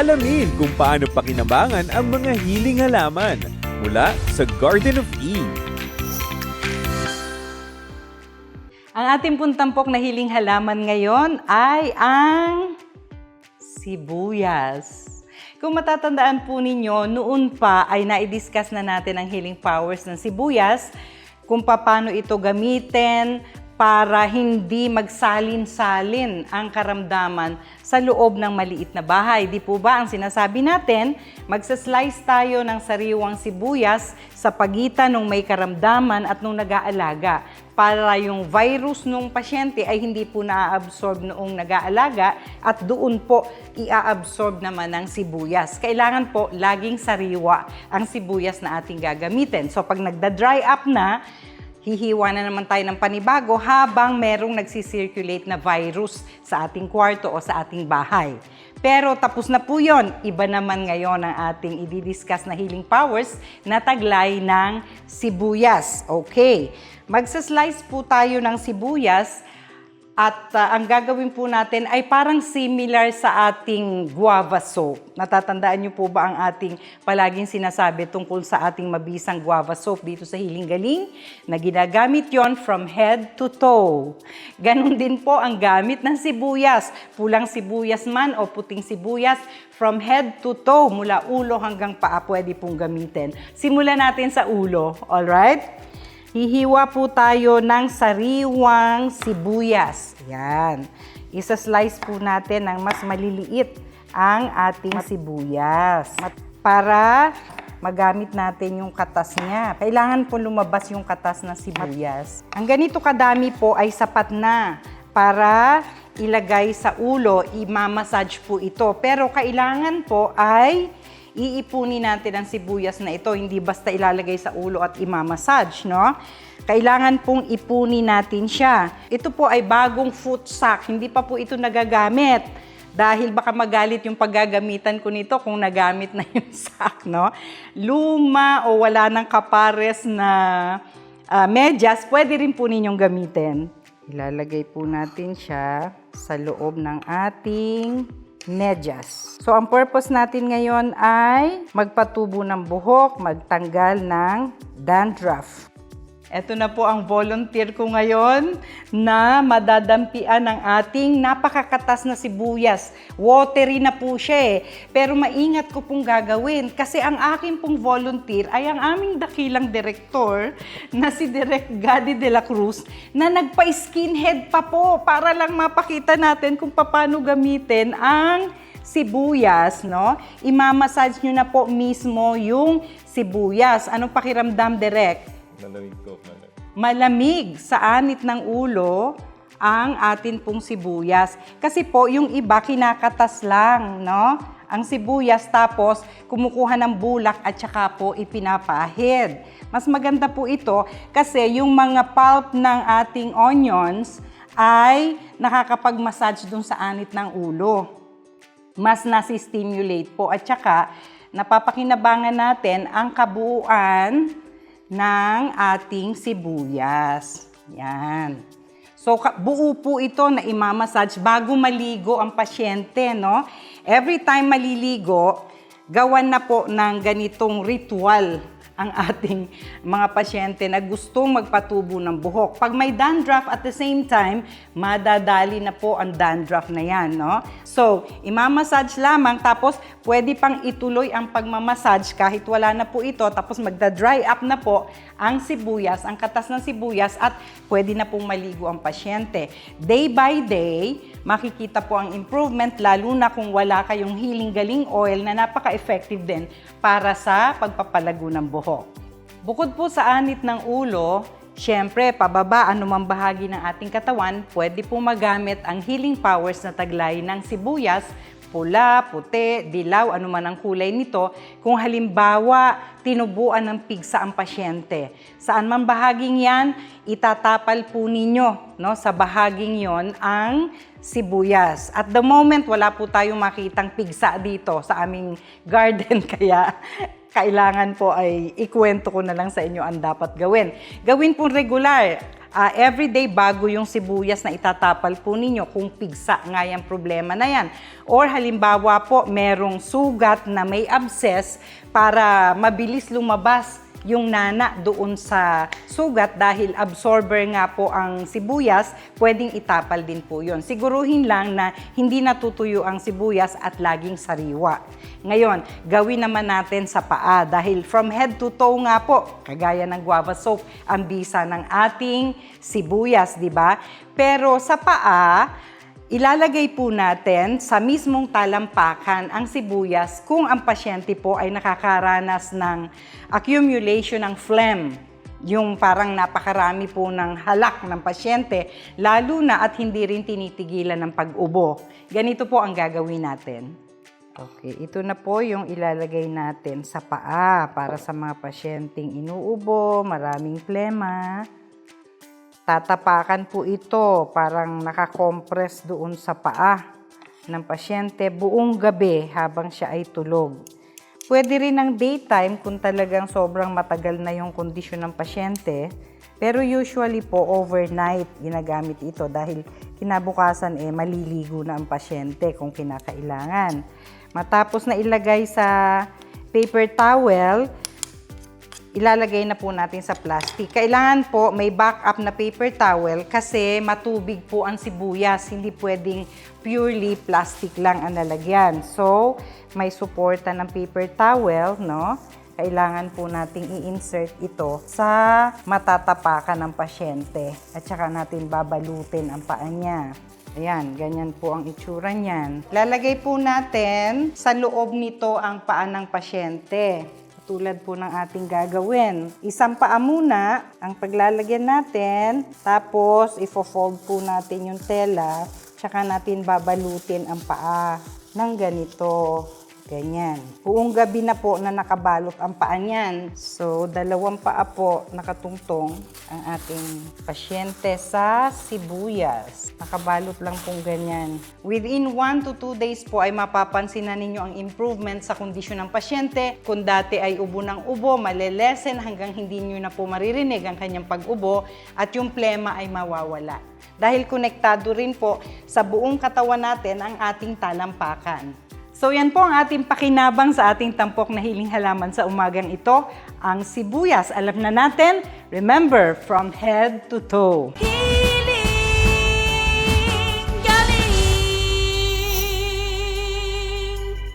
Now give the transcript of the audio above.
alamin kung paano pakinabangan ang mga hiling halaman mula sa Garden of Eve. Ang ating puntampok na hiling halaman ngayon ay ang sibuyas. Kung matatandaan po ninyo, noon pa ay naidiscuss na natin ang healing powers ng sibuyas, kung paano ito gamitin para hindi magsalin-salin ang karamdaman sa loob ng maliit na bahay. Di po ba ang sinasabi natin, magsaslice tayo ng sariwang sibuyas sa pagitan ng may karamdaman at nung nag-aalaga para yung virus nung pasyente ay hindi po na-absorb noong nag-aalaga at doon po i-absorb naman ng sibuyas. Kailangan po laging sariwa ang sibuyas na ating gagamitin. So pag nagda-dry up na, hihiwa na naman tayo ng panibago habang merong nagsisirculate na virus sa ating kwarto o sa ating bahay. Pero tapos na po yon. Iba naman ngayon ang ating i-discuss na healing powers na taglay ng sibuyas. Okay. Magsaslice po tayo ng sibuyas at uh, ang gagawin po natin ay parang similar sa ating guava soap. Natatandaan niyo po ba ang ating palaging sinasabi tungkol sa ating mabisang guava soap dito sa Hiling Galing? Na ginagamit yon from head to toe. Ganon din po ang gamit ng sibuyas. Pulang sibuyas man o puting sibuyas, from head to toe, mula ulo hanggang paa pwede pong gamitin. Simulan natin sa ulo, alright? Hihiwa po tayo ng sariwang sibuyas. Yan. Isa-slice po natin ng mas maliliit ang ating sibuyas. Para magamit natin yung katas niya. Kailangan po lumabas yung katas ng sibuyas. Ang ganito kadami po ay sapat na para ilagay sa ulo, imamassage po ito. Pero kailangan po ay iipunin natin ang sibuyas na ito, hindi basta ilalagay sa ulo at imamassage, no? Kailangan pong ipunin natin siya. Ito po ay bagong foot sack, hindi pa po ito nagagamit. Dahil baka magalit yung paggagamitan ko nito kung nagamit na yung sack, no? Luma o wala ng kapares na ah, medyas, pwede rin po ninyong gamitin. Ilalagay po natin siya sa loob ng ating medyas. So, ang purpose natin ngayon ay magpatubo ng buhok, magtanggal ng dandruff. Ito na po ang volunteer ko ngayon na madadampian ng ating napakakatas na sibuyas. Watery na po siya eh. Pero maingat ko pong gagawin kasi ang aking pong volunteer ay ang aming dakilang direktor na si Direk Gadi de la Cruz na nagpa-skinhead pa po para lang mapakita natin kung paano gamitin ang sibuyas, no? Imamassage nyo na po mismo yung sibuyas. Anong pakiramdam, Direk? Malamig po, malamig. sa anit ng ulo ang atin pong sibuyas. Kasi po, yung iba kinakatas lang, no? Ang sibuyas tapos kumukuha ng bulak at saka po ipinapahid. Mas maganda po ito kasi yung mga pulp ng ating onions ay nakakapag-massage dun sa anit ng ulo mas nasi-stimulate po at saka napapakinabangan natin ang kabuuan ng ating sibuyas. Yan. So, buo po ito na imamassage bago maligo ang pasyente, no? Every time maliligo, gawan na po ng ganitong ritual ang ating mga pasyente na gustong magpatubo ng buhok. Pag may dandruff at the same time, madadali na po ang dandruff na yan, no? So, imamassage lamang tapos pwede pang ituloy ang pagmamassage kahit wala na po ito tapos magda-dry up na po ang sibuyas, ang katas ng sibuyas at pwede na pong maligo ang pasyente. Day by day, makikita po ang improvement lalo na kung wala kayong healing galing oil na napaka-effective din para sa pagpapalago ng buhok. Bukod po sa anit ng ulo, syempre pababa anumang bahagi ng ating katawan, pwede po magamit ang healing powers na taglay ng sibuyas pula, puti, dilaw, anuman ang kulay nito, kung halimbawa tinubuan ng pigsa ang pasyente. Saan man bahaging yan, itatapal po ninyo no, sa bahaging yon ang sibuyas. At the moment, wala po tayong makitang pigsa dito sa aming garden, kaya kailangan po ay ikwento ko na lang sa inyo ang dapat gawin. Gawin po regular. ah, everyday bago yung sibuyas na itatapal po ninyo kung pigsa nga yung problema na yan. Or halimbawa po, merong sugat na may abscess para mabilis lumabas yung nana doon sa sugat dahil absorber nga po ang sibuyas, pwedeng itapal din po yon. Siguruhin lang na hindi natutuyo ang sibuyas at laging sariwa. Ngayon, gawin naman natin sa paa dahil from head to toe nga po, kagaya ng guava soap, ang bisa ng ating sibuyas, di ba? Pero sa paa, Ilalagay po natin sa mismong talampakan ang sibuyas kung ang pasyente po ay nakakaranas ng accumulation ng phlegm. Yung parang napakarami po ng halak ng pasyente, lalo na at hindi rin tinitigilan ng pag-ubo. Ganito po ang gagawin natin. Okay, ito na po yung ilalagay natin sa paa para sa mga pasyenteng inuubo, maraming plema. Tatapakan po ito, parang nakakompress doon sa paa ng pasyente buong gabi habang siya ay tulog. Pwede rin ng daytime kung talagang sobrang matagal na yung kondisyon ng pasyente. Pero usually po overnight ginagamit ito dahil kinabukasan eh maliligo na ang pasyente kung kinakailangan. Matapos na ilagay sa paper towel, ilalagay na po natin sa plastic. Kailangan po may backup na paper towel kasi matubig po ang sibuyas. Hindi pwedeng purely plastic lang ang lalagyan. So, may suporta ng paper towel, no? Kailangan po nating i-insert ito sa matatapakan ng pasyente. At saka natin babalutin ang paa niya. Ayan, ganyan po ang itsura niyan. Lalagay po natin sa loob nito ang paa ng pasyente tulad po ng ating gagawin. Isang paa muna ang paglalagyan natin, tapos ifo-fold po natin yung tela, tsaka natin babalutin ang paa ng ganito. Ganyan. Buong gabi na po na nakabalot ang paa niyan. So, dalawang paa po nakatungtong ang ating pasyente sa sibuyas. Nakabalot lang pong ganyan. Within 1 to 2 days po ay mapapansin na ninyo ang improvement sa kondisyon ng pasyente. Kung dati ay ubo ng ubo, malelesen hanggang hindi nyo na po maririnig ang kanyang pag-ubo at yung plema ay mawawala. Dahil konektado rin po sa buong katawan natin ang ating talampakan. So yan po ang ating pakinabang sa ating tampok na hiling halaman sa umagang ito, ang sibuyas. Alam na natin, remember, from head to toe. Healing